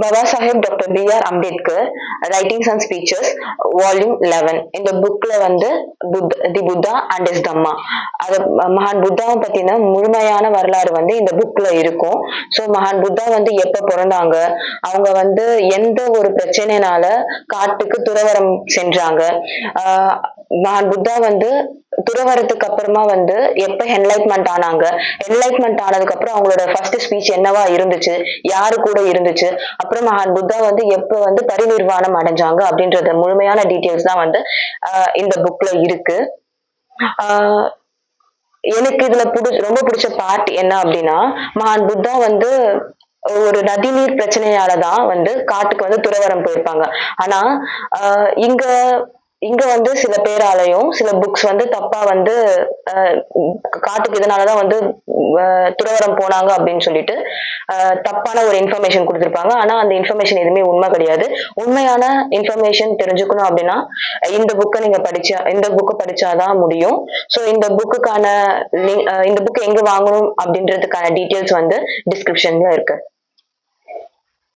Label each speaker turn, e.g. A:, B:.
A: Baba Saheb doctor B R Ambedkar writings and speeches volume eleven இந்த புக்ல வந்து தி Buddha and is தம்மா. அது மகான் புத்தாவை பத்தின முழுமையான வரலாறு வந்து இந்த புக்ல இருக்கும். ஸோ மகான் புத்தா வந்து எப்ப பிறந்தாங்க? அவங்க வந்து எந்த ஒரு பிரச்சனைனால காட்டுக்கு துறவரம் சென்றாங்க? நான் மகான் புத்தா வந்து துறவரத்துக்கு அப்புறமா வந்து எப்ப என்லைட்மெண்ட் ஆனாங்க? என்லைட்மெண்ட் ஆனதுக்கு அப்புறம் அவங்களோட ஃபர்ஸ்ட் ஸ்பீச் என்னவா இருந்துச்சு? யாரு கூட இருந்துச்சு? அப்புறம் மகான் புத்தா வந்து எப்ப வந்து பரிநிர்வாணம் அடைஞ்சாங்க அப்படின்றத முழுமையான டீட்டெயில்ஸ் தான் வந்து இந்த புக்ல இருக்கு. எனக்கு இதுல புடி ரொம்ப பிடிச்ச பார்ட் என்ன அப்படின்னா மகான் புத்தா வந்து ஒரு நதிநீர் பிரச்சனையாலதான் வந்து காட்டுக்கு வந்து துறவரம் போயிருப்பாங்க. ஆனா இங்க இங்க வந்து சில பேராலையும் சில புக்ஸ் வந்து தப்பா வந்து காட்டுக்கு இதனாலதான் வந்து துறவரம் போனாங்க அப்படின்னு சொல்லிட்டு தப்பான ஒரு இன்ஃபர்மேஷன் கொடுத்துருப்பாங்க. ஆனா அந்த இன்ஃபர்மேஷன் எதுவுமே உண்மை கிடையாது. உண்மையான இன்ஃபர்மேஷன் தெரிஞ்சுக்கணும் அப்படின்னா இந்த புக்கை நீங்க படிச்சா இந்த புக்கை படிச்சாதான் முடியும். ஸோ இந்த புக்குக்கான இந்த புக் எங்க வாங்கணும் அப்படின்றதுக்கான டீட்டெயில்ஸ் வந்து டிஸ்கிரிப்ஷன்ல இருக்கு.